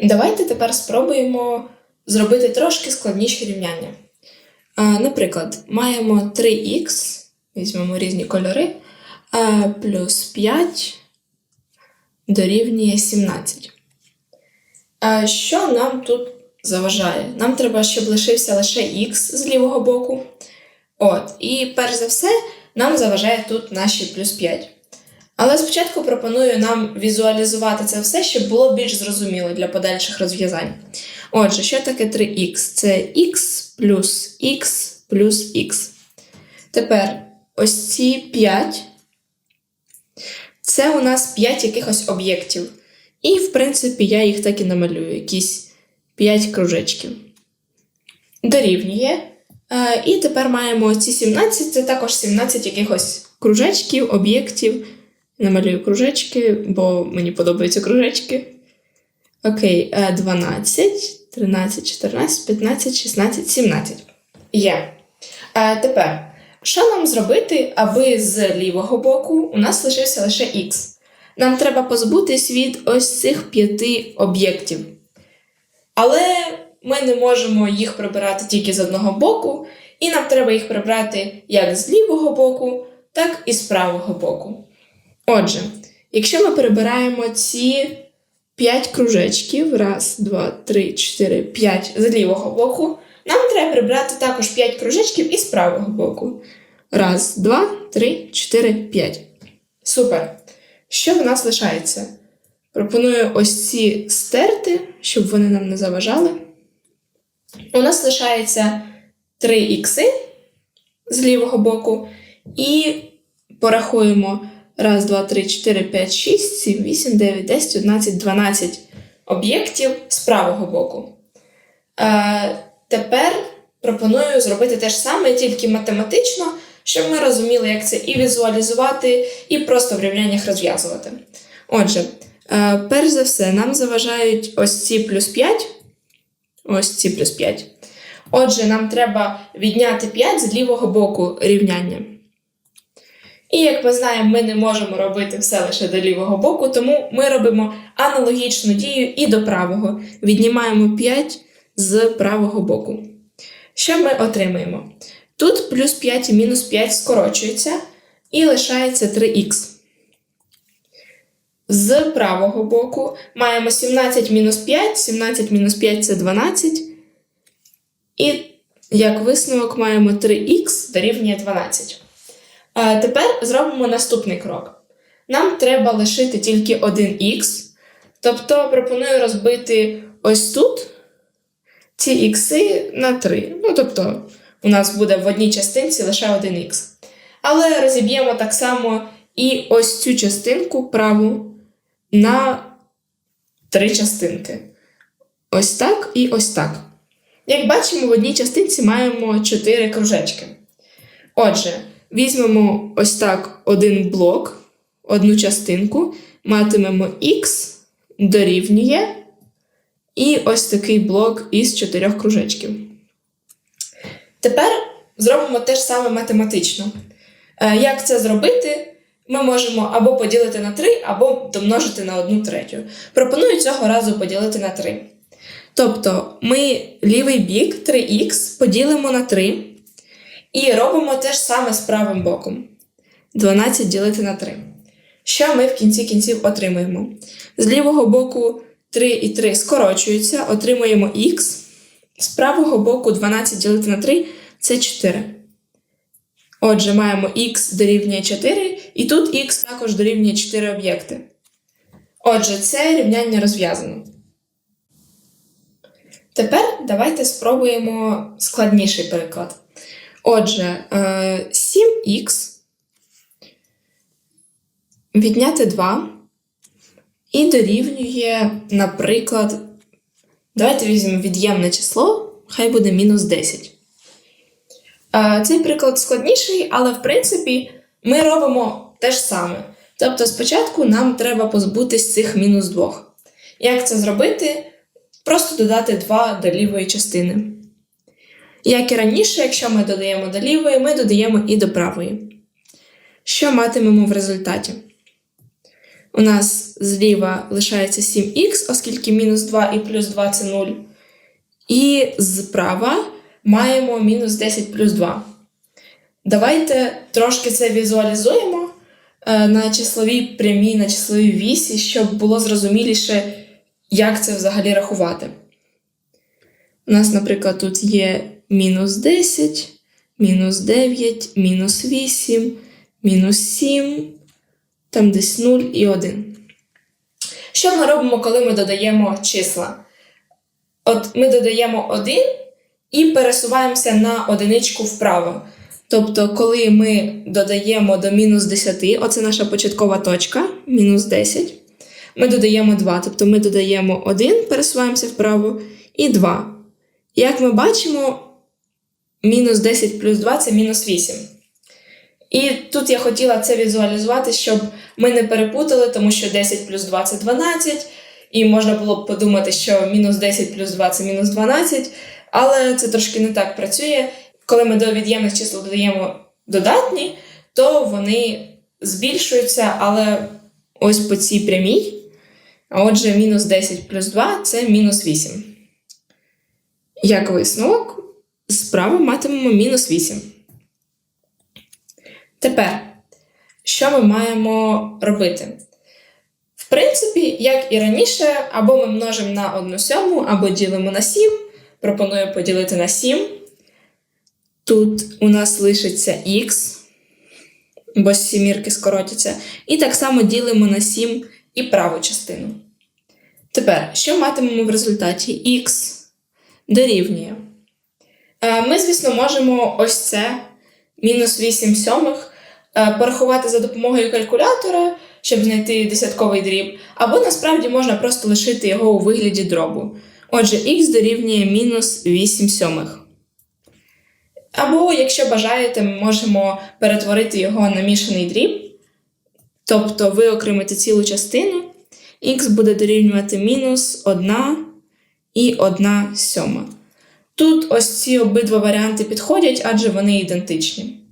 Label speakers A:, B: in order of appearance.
A: Давайте тепер спробуємо зробити трошки складніші рівняння. Наприклад, маємо 3х, візьмемо різні кольори, плюс 5 дорівнює 17. Що нам тут заважає? Нам треба, щоб лишився лише х з лівого боку. От, і перш за все, нам заважає тут наші плюс 5. Але спочатку пропоную нам візуалізувати це все, щоб було більш зрозуміло для подальших розв'язань. Отже, що таке 3х? Це х плюс х плюс х. Тепер ось ці 5 це у нас 5 якихось об'єктів. І, в принципі, я їх так і намалюю, якісь 5 кружечків. Дорівнює. Е, і тепер маємо ці 17, це також 17 якихось кружечків, об'єктів. Намалюю кружечки, бо мені подобаються кружечки. Окей, е, 12, 13, 14, 15, 16, 17. Є. Е, тепер, що нам зробити, аби з лівого боку у нас лишився лише х? Нам треба позбутись від ось цих п'яти об'єктів. Але ми не можемо їх прибирати тільки з одного боку, і нам треба їх прибрати як з лівого боку, так і з правого боку. Отже, якщо ми перебираємо ці 5 кружечків, раз, два, три, чотири, п'ять з лівого боку, нам треба прибрати також 5 кружечків із правого боку. Раз, два, три, чотири, п'ять. Супер. Що в нас лишається? Пропоную ось ці стерти, щоб вони нам не заважали. У нас лишається 3 ікси з лівого боку, і порахуємо 1, 2, 3, 4, 5, 6, 7, 8, 9, 10, 11, 12 об'єктів з правого боку. Е, тепер пропоную зробити те ж саме, тільки математично, щоб ми розуміли, як це і візуалізувати, і просто в рівняннях розв'язувати. Отже, е, перш за все, нам заважають ось ці плюс 5. Ось ці плюс 5. Отже, нам треба відняти 5 з лівого боку рівняння. І як ми знаємо, ми не можемо робити все лише до лівого боку, тому ми робимо аналогічну дію і до правого. Віднімаємо 5 з правого боку. Що ми отримаємо? Тут плюс 5 і мінус 5 скорочуються, і лишається 3х. З правого боку маємо 17 мінус 5, 17 мінус 5 це 12. І як висновок маємо 3х дорівнює 12. Тепер зробимо наступний крок. Нам треба лишити тільки 1х. Тобто пропоную розбити ось тут ці ікси на 3. Ну, тобто, у нас буде в одній частинці лише 1х. Але розіб'ємо так само і ось цю частинку праву на три частинки. Ось так і ось так. Як бачимо, в одній частинці маємо 4 кружечки. Отже, візьмемо ось так один блок, одну частинку, матимемо х дорівнює і ось такий блок із 4 кружечків. Тепер зробимо те ж саме математично. Е, Як це зробити? Ми можемо або поділити на 3, або домножити на 1 третю. Пропоную цього разу поділити на 3. Тобто ми лівий бік 3х поділимо на 3 і робимо те ж саме з правим боком. 12 ділити на 3. Що ми в кінці кінців отримаємо? З лівого боку 3 і 3 скорочуються, отримуємо х. З правого боку 12 ділити на 3 це 4. Отже, маємо х дорівнює 4, і тут х також дорівнює 4 об'єкти. Отже, це рівняння розв'язано. Тепер давайте спробуємо складніший переклад. Отже, 7х відняти 2 і дорівнює, наприклад, давайте візьмемо від'ємне число, хай буде мінус 10. Е, Цей приклад складніший, але в принципі ми робимо те ж саме. Тобто, спочатку нам треба позбутись цих мінус 2. Як це зробити? Просто додати 2 до лівої частини. Як і раніше, якщо ми додаємо до лівої, ми додаємо і до правої. Що матимемо в результаті? У нас зліва лишається 7х, оскільки мінус 2 і плюс 2 це 0. І зправа маємо мінус 10 плюс 2. Давайте трошки це візуалізуємо е, на числовій прямій, на числовій вісі, щоб було зрозуміліше, як це взагалі рахувати. У нас, наприклад, тут є мінус 10, мінус 9, мінус 8, мінус 7, там десь 0 і 1. Що ми робимо, коли ми додаємо числа? От ми додаємо 1 і пересуваємося на одиничку вправо. Тобто, коли ми додаємо до мінус 10, оце наша початкова точка, мінус 10, ми додаємо 2. Тобто ми додаємо 1, пересуваємося вправо, і 2. Як ми бачимо, мінус 10 плюс 2 це мінус 8. І тут я хотіла це візуалізувати, щоб ми не перепутали, тому що 10 плюс 2 це 12, і можна було б подумати, що мінус 10 плюс 2 це мінус 12, але це трошки не так працює. Коли ми до від'ємних чисел додаємо додатні, то вони збільшуються, але ось по цій прямій. А отже, мінус 10 плюс 2 це мінус 8. Як висновок, справа матимемо мінус 8. Тепер, що ми маємо робити? В принципі, як і раніше, або ми множимо на 1 сьому, або ділимо на 7. Пропоную поділити на 7. Тут у нас лишиться х, бо сімірки скоротяться. І так само ділимо на 7 і праву частину. Тепер, що матимемо в результаті? х дорівнює. Е, Ми, звісно, можемо ось це мінус 8 сьомих е, порахувати за допомогою калькулятора, щоб знайти десятковий дріб, або насправді можна просто лишити його у вигляді дробу. Отже, х дорівнює мінус 8 сьомих. Або, якщо бажаєте, ми можемо перетворити його на мішаний дріб, тобто виокремити цілу частину, х буде дорівнювати мінус 1 і 1 сьома. Тут ось ці обидва варіанти підходять, адже вони ідентичні.